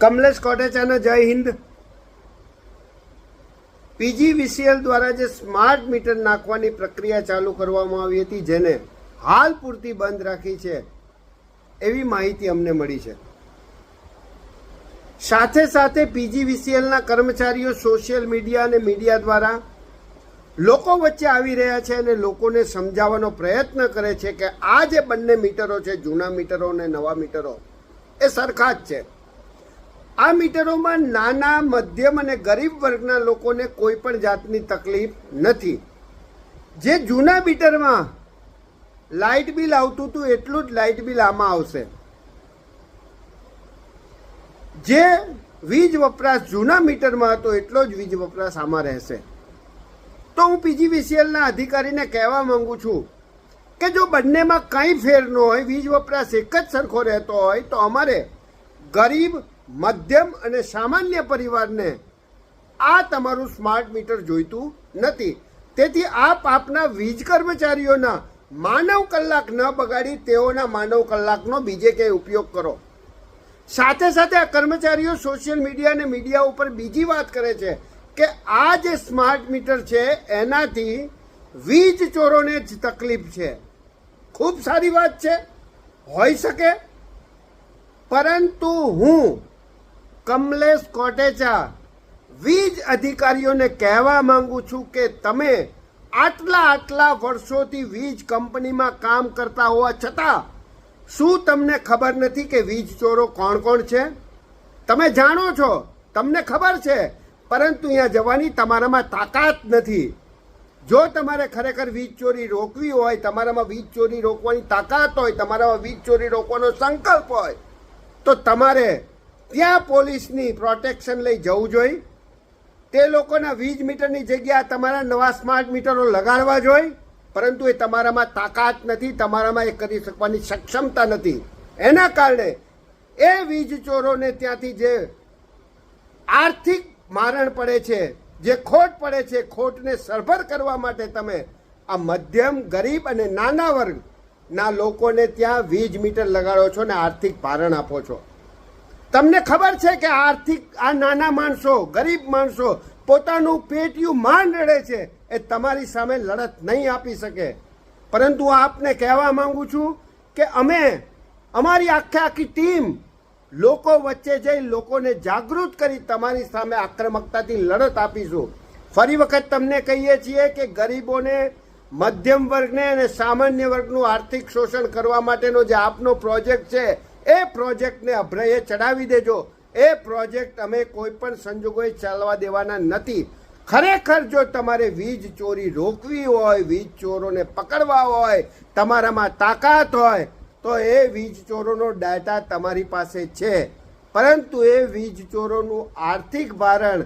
કમલેશ કોટેચાના જય હિન્દ. પીજીવીસીએલ દ્વારા જે સ્માર્ટ મીટર નાખવાની પ્રક્રિયા ચાલુ કરવામાં આવી હતી, જેને હાલ પૂરતી બંધ રાખી છે, એવી માહિતી અમને મળી છે. સાથે સાથે પીજીવીસીએલના કર્મચારીઓ સોશિયલ મીડિયા અને મીડિયા દ્વારા લોકો વચ્ચે આવી રહ્યા છે અને લોકોને સમજાવવાનો પ્રયત્ન કરે છે કે આ જે બંને મીટરો છે, જૂના મીટરો અને નવા મીટરો, એ સરખા જ છે. આ મીટરોમાં નાના, મધ્યમ અને ગરીબ વર્ગના લોકોને કોઈ પણ જાતની તકલીફ નથી. જે જૂના મીટરમાં લાઇટ બિલ આવતું હતું, એટલું જ લાઇટ બિલ આમાં આવશે. જે વીજ વપરાશ જૂના મીટરમાં હતો, એટલો જ વીજ વપરાશ આમાં રહેશે. તો હું પીજીવીસીએલના અધિકારીને કહેવા માંગુ છું કે જો બંનેમાં કંઈ ફેર ન હોય, વીજ વપરાશ એક જ સરખો રહેતો હોય, તો અમારે ગરીબ મધ્યમ અને સામાન્ય પરિવારને આ તમારું સ્માર્ટ મીટર જોઈતું નથી. તેથી આપ આપના વીજ કર્મચારીઓના માનવ કલાક ન બગાડી તેઓના માનવ કલાકનો બીજે ક્યાંય ઉપયોગ કરો. સાથે સાથે આ કર્મચારીઓ સોશિયલ મીડિયા અને મીડિયા ઉપર બીજી વાત કરે છે કે આ જે સ્માર્ટ મીટર છે, એનાથી વીજ ચોરોને જ તકલીફ છે. ખૂબ સારી વાત છે. હોઈ શકે. પરંતુ હું કમલેશ કોટેચા. વીજ અધિકારીઓને કહેવા માંગુ છું કે તમે આટલા આટલા વર્ષોથી વીજ કંપનીમાં કામ કરતા હોવા છતાં શું તમને ખબર નથી કે વીજ ચોરો કોણ કોણ છે? તમે જાણો છો, તમને ખબર છે, પરંતુ અહીંયા જવાની તમારામાં તાકાત નથી. જો તમારે ખરેખર વીજ ચોરી રોકવી હોય, તમારામાં વીજ ચોરી રોકવાની તાકાત હોય, તમારામાં વીજ ચોરી રોકવાનો સંકલ્પ હોય, તો તમારે ત્યાં પોલીસની પ્રોટેક્શન લઈ જવું જોઈએ. તે લોકોના વીજ મીટરની જગ્યા તમારા નવા સ્માર્ટ મીટરો લગાડવા જોઈએ. પરંતુ એ તમારામાં તાકાત નથી, તમારામાં એ કરી શકવાની સક્ષમતા નથી. એના કારણે એ વીજ ચોરોને ત્યાંથી જે આર્થિક મારણ પડે છે, જે ખોટ પડે છે, ખોટને સરભર કરવા માટે તમે આ મધ્યમ, ગરીબ અને નાના વર્ગના લોકોને ત્યાં વીજ મીટર લગાડો છો ને આર્થિક ભારણ આપો છો. તમને ખબર છે કે આર્થિક આ નાના માણસો, ગરીબ માણસો પોતાનું પેટિયું માંડ રડે છે, એ તમારી સામે લડત નહીં આપી શકે. પરંતુ આપને કહેવા માંગુ છું કે અમે, અમારી આખે આખી ટીમ, લોકો વચ્ચે જઈ લોકોને જાગૃત કરી તમારી સામે આક્રમકતાથી લડત આપીશું. ફરી વખત તમને કહીએ છીએ કે ગરીબોને, મધ્યમ વર્ગને અને સામાન્ય વર્ગનું આર્થિક શોષણ કરવા માટેનો જે આપનો પ્રોજેક્ટ છે એ પ્રોજેક્ટને અભ્રયે ચડાવી દેજો. એ પ્રોજેક્ટ અમે કોઈ પણ સંજોગોએ ચાલવા દેવાના નથી. ખરેખર જો તમારે વીજ ચોરી રોકવી હોય, વીજ ચોરોને પકડવા હોય, તમારામાં તાકાત હોય, તો એ વીજ ચોરોનો ડાટા તમારી પાસે છે. પરંતુ એ વીજ ચોરોનું આર્થિક ભારણ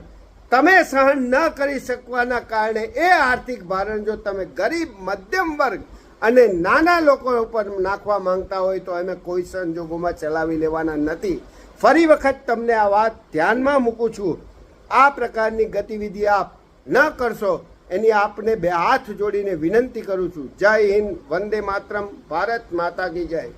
તમે સહન ન કરી શકવાના કારણે એ આર્થિક ભારણ જો તમે ગરીબ, મધ્યમ વર્ગ અને નાના લોકો ઉપર નાખવા માંગતા હોય તો અમે કોઈ સંજોગોમાં ચલાવી લેવાના નથી. ફરી વખત તમને આ વાત ધ્યાનમાં મૂકું છું. આ પ્રકારની ગતિવિધિ આપ ન કરશો. એની આપને બે હાથ જોડીને વિનંતી કરું છું. જય હિન્દ, વંદે માતરમ, ભારત માતા કી જય.